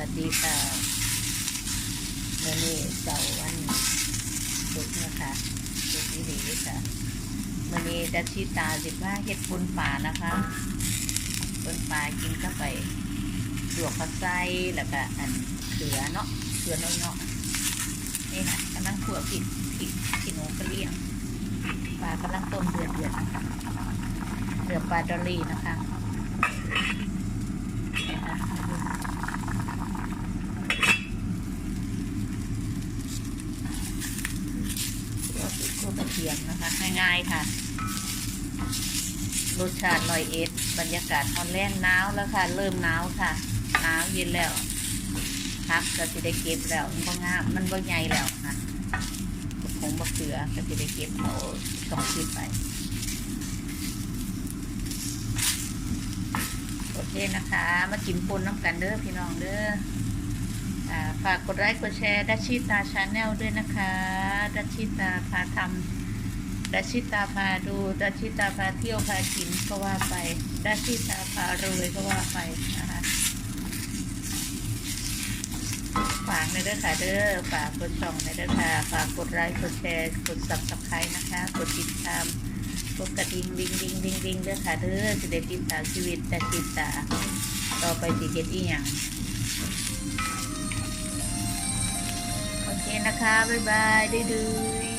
วัสดีค่ะเมื่อนี้เสาร์วันศุกร์นะคะศุกร์ที่ดีค่ะเมื่อนี้ดัชชิตาสิบว่าเฮ็ดปนป่านะคะปนป่ากินเข้าไปลวกผักไส้แล้วก็อันเขือเนาะเขือน้อยเนาะนี่ค่ะกำลังขั่วพริกพริกขี้หนูกระเลียงปลากำลังต้มเดือดเดือดนะคะเดือดปลาดอลลี่นะคะนี่ค่ะ ก็คือคั่วกระเทียมนะคะ ง่ายๆค่ะ รสชาติลอยเอ็ดบรรยากาศฮอนแลนด์หนาวแล้วค่ะ เริ่มหนาวค่ะหนาวเย็นแล้วพักก็สิได้เก็บแล้วมันก็งามมันก็ใหญ่แล้วค่ะผงบะเขือก็สิได้เก็บเอาสองชิ้นไปโอเคนะคะ มากินปนน้ำกันเด้อพี่น้องเด้อ ฝากกดไลค์กดแชร์ดัชชิตาชาแนลด้วยนะคะดัชชิตาพาทำดัชชิตาพาดูดัชชิตาพาเที่ยวพากินก็ว่าไปดัชชิตาพารวยก็ว่าไปนะคะฝากในเด้อค่ะเด้อฝากกดช่องในเด้อค่ะฝากกดไลค์กดแชร์กดซับสไครต์นะคะ กดติดตามกดกระดิ่งดิงดิงดิงดิงเด้อค่ะเด้อจะได้ติดตามชีวิตดัชชิตาต่อไปสิเฮ็ดอีหยัง โอเคนะคะบ๊ายบายดื้อๆ